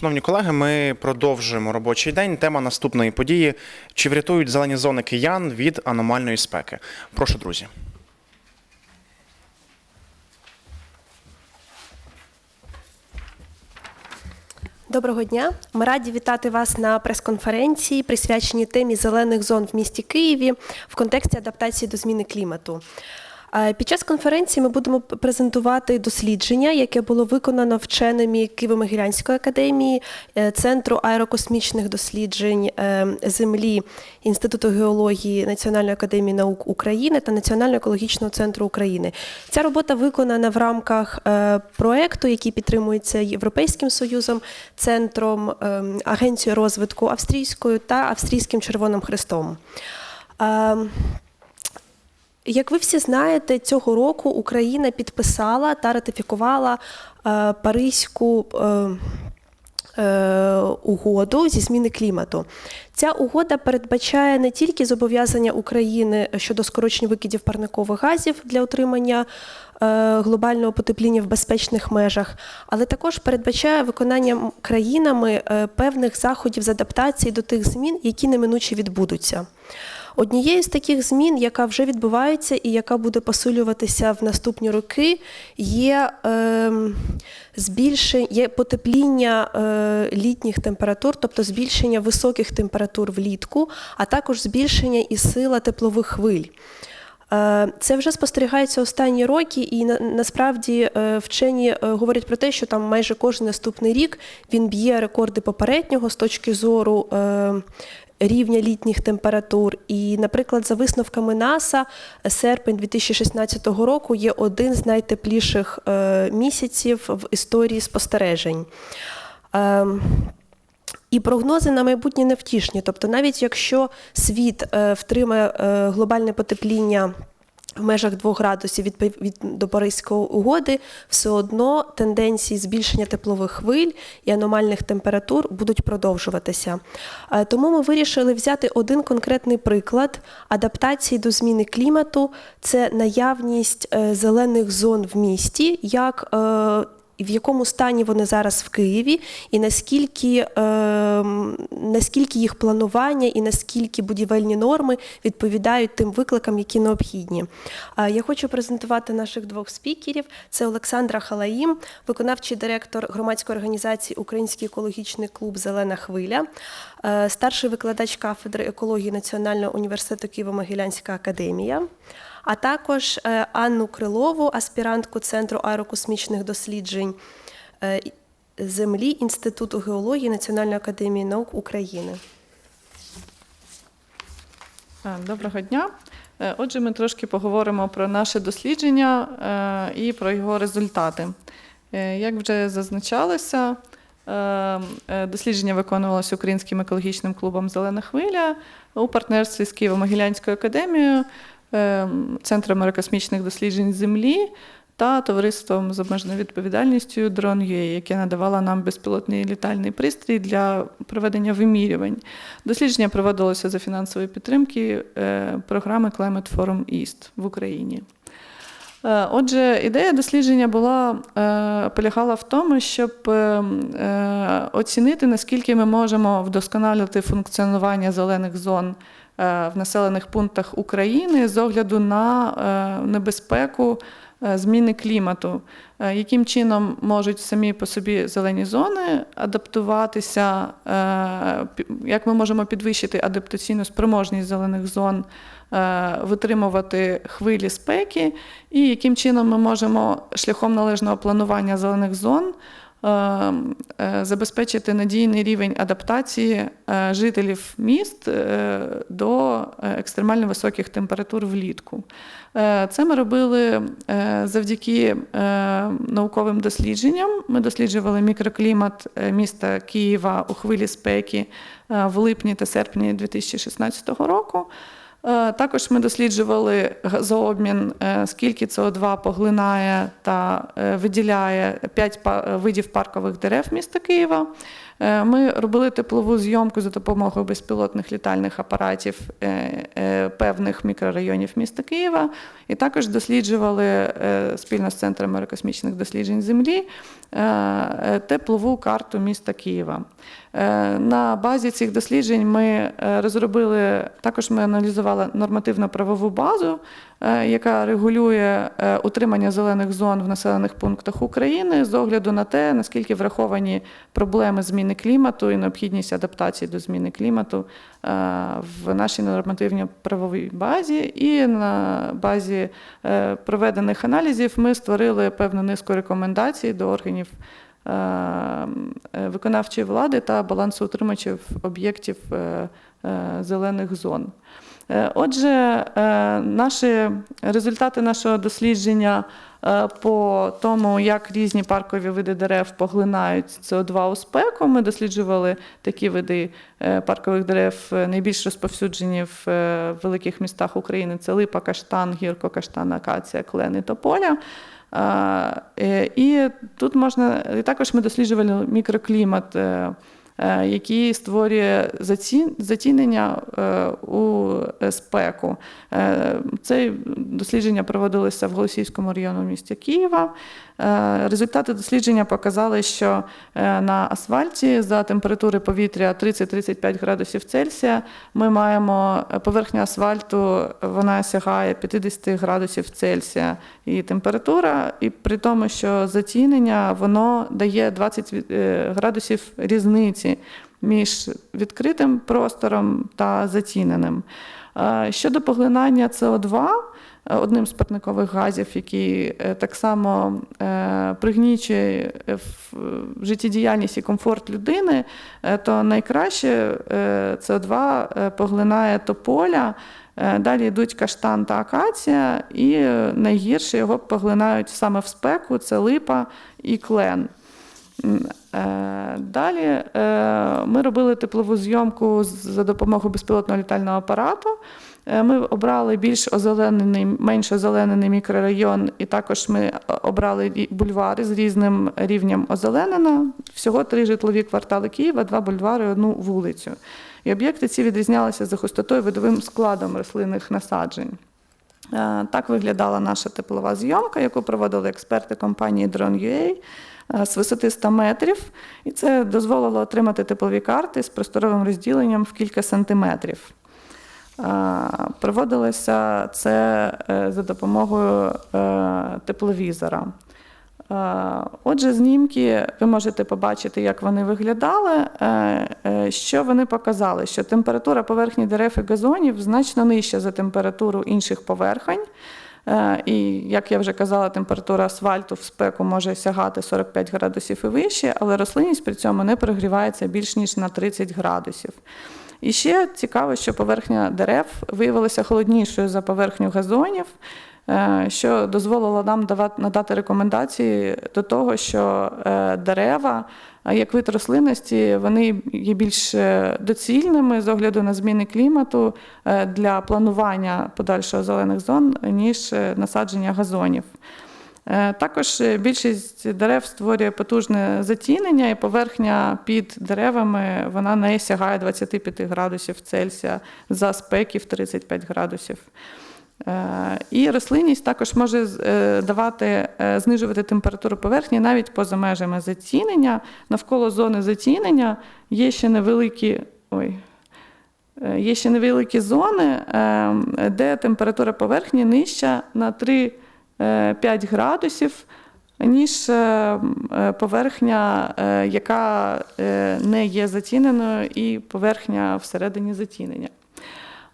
Шановні колеги, ми продовжуємо робочий день. Тема наступної події: чи врятують зелені зони киян від аномальної спеки? Прошу, друзі. Доброго дня. Ми раді вітати вас на прес-конференції, присвяченій темі зелених зон в місті Києві в контексті адаптації до зміни клімату. Під час конференції ми будемо презентувати дослідження, яке було виконано вченими Києво-Могилянської академії, е, Центру аерокосмічних досліджень е, Землі, Інституту геології Національної академії наук України та Національного екологічного центру України. Ця робота виконана в рамках е, проекту, який підтримується Європейським Союзом, Центром Агенцією розвитку Австрійською та Австрійським Червоним Хрестом. Як ви всі знаєте, цього року Україна підписала та ратифікувала е, Паризьку е, е, угоду зі зміни клімату. Ця угода передбачає не тільки зобов'язання України щодо скорочення викидів парникових газів для утримання е, глобального потепління в безпечних межах, але також передбачає виконання країнами е, певних заходів з адаптації до тих змін, які неминуче відбудуться. Однією з таких змін, яка вже відбувається і яка буде посилюватися в наступні роки, є е, збільшення, є потепління е, літніх температур, тобто збільшення високих температур влітку, а також збільшення і сила теплових хвиль. Е, Це вже спостерігається останні роки, і на, насправді е, вчені е, говорять про те, що там майже кожен наступний рік він б'є рекорди попереднього з точки зору е, рівня літніх температур. І, наприклад, за висновками НАСА, серпень 2016 року є один з найтепліших е, місяців в історії спостережень. Ем, і прогнози на майбутнє невтішні. Тобто, навіть якщо світ е, втримає е, глобальне потепління в межах 2 градусів від, від до Паризької угоди, все одно тенденції збільшення теплових хвиль і аномальних температур будуть продовжуватися. Е, Тому ми вирішили взяти один конкретний приклад адаптації до зміни клімату це наявність е, зелених зон в місті. як е, в якому стані вони зараз в Києві, і наскільки, е, наскільки їх планування і наскільки будівельні норми відповідають тим викликам, які необхідні. Е, я хочу презентувати наших двох спікерів: це Олександра Халаїм, виконавчий директор громадської організації Український екологічний клуб Зелена хвиля, е, старший викладач кафедри екології Національного університету Києво-Могилянська академія а також е, Анну Крилову, аспірантку Центру аерокосмічних досліджень е, Землі Інституту геології Національної академії наук України. Е, Доброго дня. Отже, ми трошки поговоримо про наше дослідження і про його результати. Як вже зазначалося, дослідження виконувалося Українським екологічним клубом Зелена хвиля у партнерстві з Києво-Могилянською академією, Центром аерокосмічних досліджень Землі та товариством з обмеженою відповідальністю Drone.ua, яке надавало нам безпілотний літальний пристрій для проведення вимірювань. Дослідження проводилося за фінансової підтримки е, програми Climate Forum East в Україні. Е, Отже, ідея дослідження була е, полягала в тому, щоб е, е, оцінити, наскільки ми можемо вдосконалювати функціонування зелених зон в населених пунктах України з огляду на е, небезпеку е, зміни клімату, Е, яким чином можуть самі по собі зелені зони адаптуватися, е, як ми можемо підвищити адаптаційну спроможність зелених зон, е, витримувати хвилі спеки, і яким чином ми можемо шляхом належного планування зелених зон е, е, забезпечити надійний рівень адаптації е, жителів міст е, до е, екстремально високих температур влітку. Е, Це ми робили е, завдяки е, науковим дослідженням. Ми досліджували мікроклімат е, міста Києва у хвилі спеки е, в липні та серпні 2016 року. Е, Також ми досліджували газообмін, е, скільки СО2 поглинає та е, виділяє 5 видів паркових дерев міста Києва. Ми робили теплову зйомку за допомогою безпілотних літальних апаратів певних мікрорайонів міста Києва, і також досліджували спільно з Центром аерокосмічних досліджень Землі теплову карту міста Києва. Е, На базі цих досліджень ми е, розробили, також ми аналізували нормативно-правову базу, е, яка регулює утримання зелених зон в населених пунктах України з огляду на те, наскільки враховані проблеми зміни клімату і необхідність адаптації до зміни клімату в нашій нормативно-правовій базі. І на базі проведених аналізів ми створили певну низку рекомендацій до органів виконавчої влади та балансоутримувачів об'єктів е, е, зелених зон. Е, Отже, е, наші результати нашого дослідження е, по тому, як різні паркові види дерев поглинають СО2 у спеку. Ми досліджували такі види е, паркових дерев, е, найбільш розповсюджені в е, великих містах України: це липа, каштан, гірко, каштан, акація, клен і тополя. Е, І тут можна і також ми досліджували мікроклімат, е, який створює затінення е, у спеку. Е, Це дослідження проводилося в Голосіївському району місті Києва. Е, Результати дослідження показали, що е, на асфальті за температури повітря 30-35 градусів Цельсія ми маємо е, поверхня асфальту, вона сягає 50 градусів Цельсія і температура, і при тому, що затінення воно дає 20 е, градусів різниці між відкритим простором та затіненим. Е, Щодо поглинання СО2, е, одним з парникових газів, який е, так само пригнічує життєдіяльність і комфорт людини, то найкраще е, СО2 е, поглинає тополя. Далі йдуть каштан та акація, і найгірше його поглинають саме в спеку це липа і клен. Е, Далі е, ми робили теплову зйомку за допомогою безпілотного літального апарату. Е, Ми обрали більш озеленений, менш озеленений мікрорайон, і також ми обрали бульвари з різним рівнем озеленення. Всього три житлові квартали Києва, два бульвари, одну вулицю. І об'єкти ці відрізнялися за густотою видовим складом рослинних насаджень. Так виглядала наша теплова зйомка, яку проводили експерти компанії Drone.ua з висоти 100 метрів. І це дозволило отримати теплові карти з просторовим розділенням в кілька сантиметрів. Е, Проводилося це е, за допомогою е, тепловізора. Е, Отже, знімки ви можете побачити, як вони виглядали. Е, е, Що вони показали? Що температура поверхні дерев і газонів значно нижча за температуру інших поверхень. Е, І, як я вже казала, температура асфальту в спеку може сягати 45 градусів і вище, але рослинність при цьому не прогрівається більш ніж на 30 градусів. І ще цікаво, що поверхня дерев виявилася холоднішою за поверхню газонів, що дозволило нам надати рекомендації до того, що е, дерева, як вид рослинності, вони є більш е, доцільними з огляду на зміни клімату е, для планування подальшого зелених зон, ніж е, насадження газонів. Е, Також е, більшість дерев створює потужне затінення, і поверхня під деревами вона не сягає 25 градусів Цельсія за спеки в 35 градусів. Е, І рослинність також може е, давати, е, знижувати температуру поверхні навіть поза межами затінення. Навколо зони затінення є ще невеликі. Ой, Є ще невеликі зони, е, де температура поверхні нижча на 3-5 градусів, ніж поверхня, яка не є затіненою, і поверхня всередині затінення.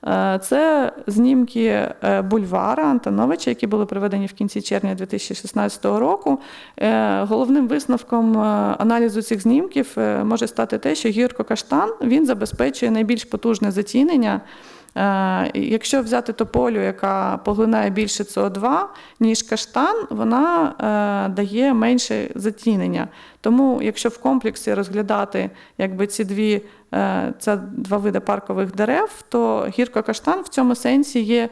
Е, Це знімки е, бульвара Антоновича, які були проведені в кінці червня 2016 року. Е, Головним висновком аналізу цих знімків може стати те, що гірко-каштан він забезпечує найбільш потужне затінення. Е, Якщо взяти тополю, яка поглинає більше СО2, ніж каштан, вона е, дає менше затінення. Тому, якщо в комплексі розглядати якби, ці дві, це два види паркових дерев, то гірко-каштан в цьому сенсі є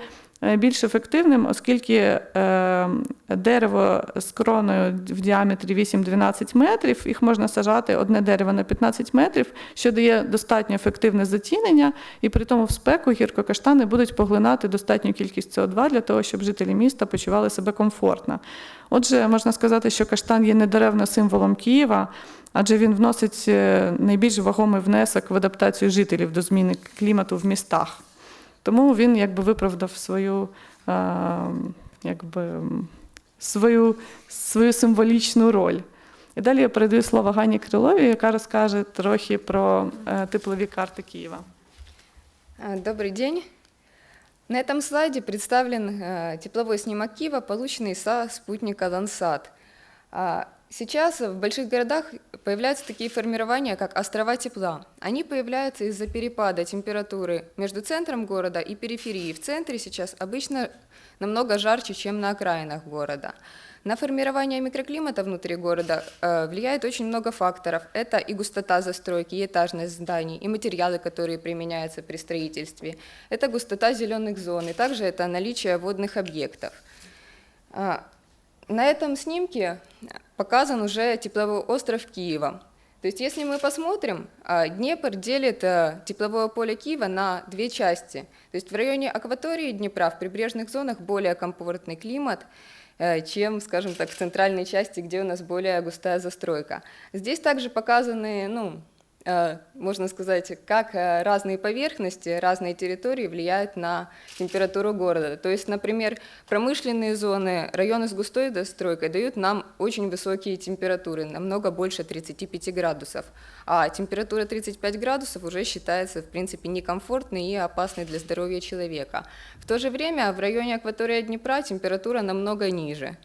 більш ефективним, оскільки е, дерево з кроною в діаметрі 8-12 метрів, їх можна сажати одне дерево на 15 метрів, що дає достатньо ефективне затінення, і при тому в спеку гіркокаштани будуть поглинати достатню кількість СО2 для того, щоб жителі міста почували себе комфортно. Отже, можна сказати, що каштан є недаревно символом Києва, адже він вносить е, найбільш вагомий внесок в адаптацію жителів до зміни клімату в містах. Тому він якби виправдав свою, е, якби, м, свою, свою символічну роль. І далі я передаю слово Гані Криловій, яка розкаже трохи про е, теплові карти Києва. А, Добрый день. На этом слайде представлен э, тепловой снимок Киева, полученный со спутника Landsat. Сейчас в больших городах появляются такие формирования, как острова тепла. Они появляются из-за перепада температуры между центром города и периферией. В центре сейчас обычно намного жарче, чем на окраинах города. На формирование микроклимата внутри города э, влияет очень много факторов. Это и густота застройки, и этажность зданий, и материалы, которые применяются при строительстве. Это густота зеленых зон, и также это наличие водных объектов. А, На этом снимке показан уже тепловой остров Киева. То есть, если мы посмотрим, а, Днепр делит а, тепловое поле Киева на две части. То есть в районе акватории Днепра в прибрежных зонах более комфортный климат, э, чем, скажем так, в центральной части, где у нас более густая застройка. Здесь также показаны, ну, э, можно сказать, как э, разные поверхности, разные территории влияют на температуру города. То есть, например, промышленные зоны, районы с густой застройкой дают нам очень высокие температуры, намного больше 35 градусов. А температура 35 градусов уже считается, в принципе, некомфортной и опасной для здоровья человека. В то же время в районе акватории Днепра температура намного ниже,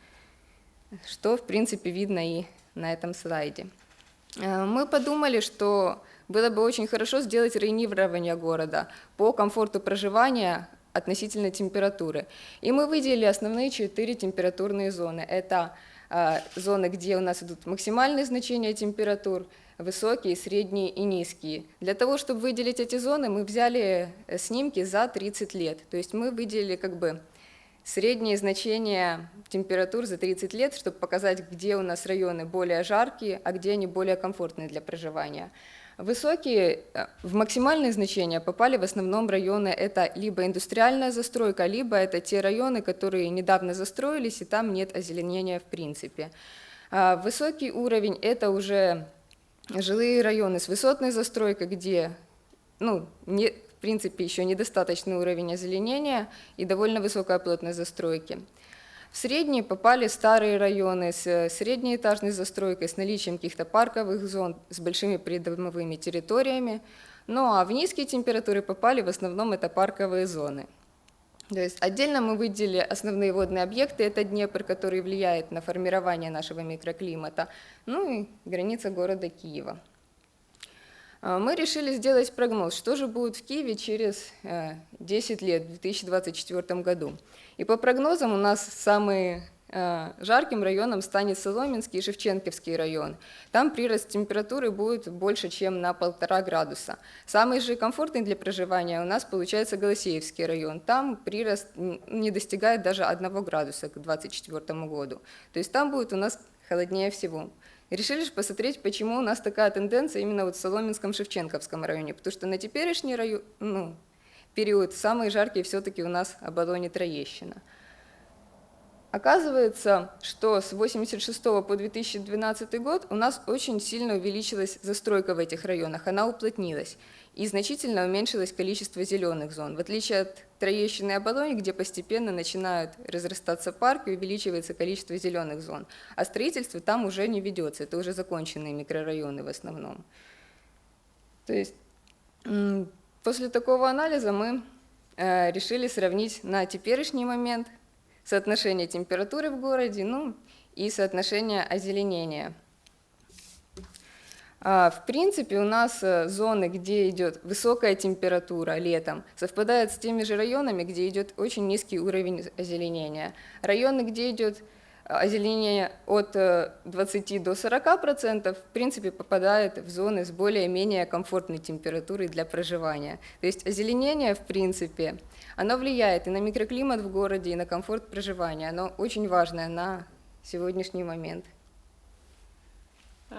что, в принципе, видно и на этом слайде. Э, Мы подумали, что было бы очень хорошо сделать районирование города по комфорту проживания относительно температуры. И мы выделили основные четыре температурные зоны. Это э, зоны, где у нас идут максимальные значения температур, высокие, средние и низкие. Для того, чтобы выделить эти зоны, мы взяли э, снимки за 30 лет. То есть мы выделили как бы средние значения температур за 30 лет, чтобы показать, где у нас районы более жаркие, а где они более комфортные для проживания. Высокие, э, в максимальные значения попали в основном районы, это либо индустриальная застройка, либо это те районы, которые недавно застроились, и там нет озеленения в принципе. А Высокий уровень – это уже жилые районы с высотной застройкой, где ну, не, в принципе, еще недостаточный уровень озеленения и довольно высокая плотность застройки. В средние попали старые районы с э, среднеэтажной застройкой, с наличием каких-то парковых зон, с большими придомовыми территориями. Ну а в низкие температуры попали в основном это парковые зоны. То есть отдельно мы выделили основные водные объекты, это Днепр, который влияет на формирование нашего микроклимата, ну и граница города Киева. А, Мы решили сделать прогноз, что же будет в Киеве через э, 10 лет, в 2024 году. И по прогнозам у нас самый э, жарким районом станет Соломенский и Шевченковский район. Там прирост температуры будет больше, чем на полтора градуса. Самый же комфортный для проживания у нас получается Голосеевский район. Там прирост не достигает даже 1 градуса к 2024 году. То есть там будет у нас холоднее всего. Решили же посмотреть, почему у нас такая тенденция именно вот в Соломенском Шевченковском районе. Потому что на теперешний район, ну, период самые жаркие все-таки у нас Оболоне Троещина. Оказывается, что с 1986 по 2012 год у нас очень сильно увеличилась застройка в этих районах, она уплотнилась, и значительно уменьшилось количество зеленых зон. В отличие от Троещины и Оболони, где постепенно начинают разрастаться парки, увеличивается количество зеленых зон, а строительство там уже не ведется, это уже законченные микрорайоны в основном. То есть после такого анализа мы э, решили сравнить на теперешний момент соотношение температуры в городе, ну и соотношение озеленения. А, В принципе, у нас э, зоны, где идет высокая температура летом, совпадают с теми же районами, где идет очень низкий уровень озеленения. Районы, где идет озеленение от э, 20 до 40% в принципе попадает в зоны с более-менее комфортной температурой для проживания. То есть озеленение, в принципе, оно влияет и на микроклимат в городе, и на комфорт проживания. Оно очень важное на сегодняшний момент. Е,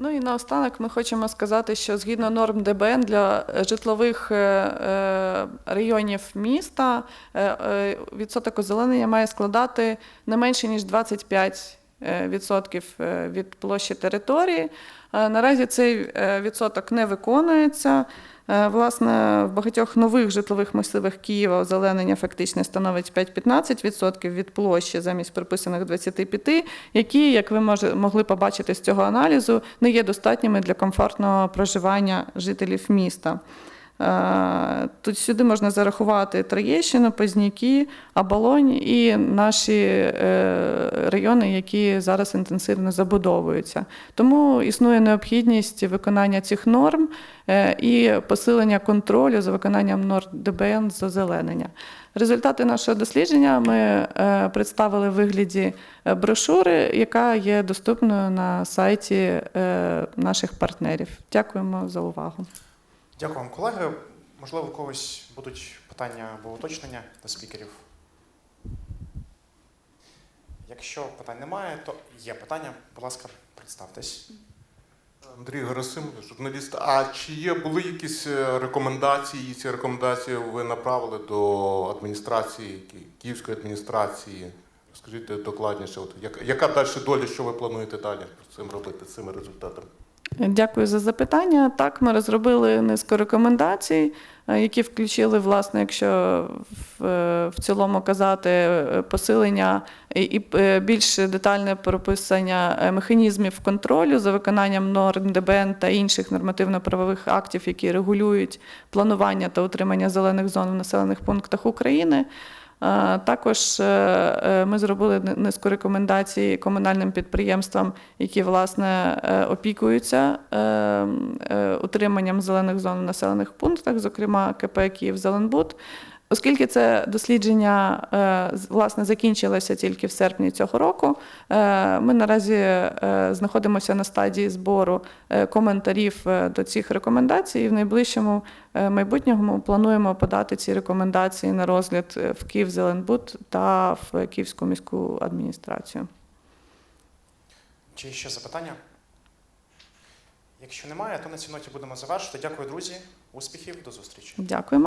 Ну і наостанок ми хочемо сказати, що згідно норм ДБН для е, житлових е, районів міста відсоток озеленення має складати не менше ніж 25 е, відсотків е, від площі території. Наразі цей відсоток не виконується. Е, Власне, в багатьох нових житлових масивах Києва озеленення фактично становить 5-15% від площі замість приписаних 25%, які, як ви могли побачити з цього аналізу, не є достатніми для комфортного проживання жителів міста. Е, Тут сюди можна зарахувати Троєщину, Позняки, Оболонь і наші е, райони, які зараз інтенсивно забудовуються. Тому існує необхідність виконання цих норм е, і посилення контролю за виконанням норм ДБН з озеленення. Результати нашого дослідження ми представили в вигляді брошури, яка є доступною на сайті наших партнерів. Дякуємо за увагу. Дякую вам, колеги. Можливо, у когось будуть питання або уточнення до спікерів. Якщо питань немає, то є питання. Будь ласка, представтесь. Андрій Герасимович, журналіст. А чи є були якісь е, рекомендації? І ці рекомендації ви направили до адміністрації Київської адміністрації? Скажіть докладніше, от яка далі доля, що ви плануєте далі з цим робити, з цими результатами? Дякую за запитання. Так, ми розробили низку рекомендацій, е, які включили, власне, якщо в, е, цілому казати, е, посилення і, більш детальне прописання механізмів контролю за виконанням норм ДБН та інших нормативно-правових актів, які регулюють планування та утримання зелених зон в населених пунктах України. Також е, е, ми зробили низку рекомендацій комунальним підприємствам, які власне е, опікуються утриманням зелених зон в населених пунктах, зокрема КП Київ Зеленбуд. Оскільки це дослідження е, власне закінчилося тільки в серпні цього року, е, ми наразі е, знаходимося на стадії збору коментарів до цих рекомендацій. І в найближчому майбутньому плануємо подати ці рекомендації на розгляд в Київ Зеленбуд та в Київську міську адміністрацію. Чи ще запитання? Якщо немає, то на цій ноті будемо завершити. Дякую, друзі. Успіхів, до зустрічі. Дякуємо.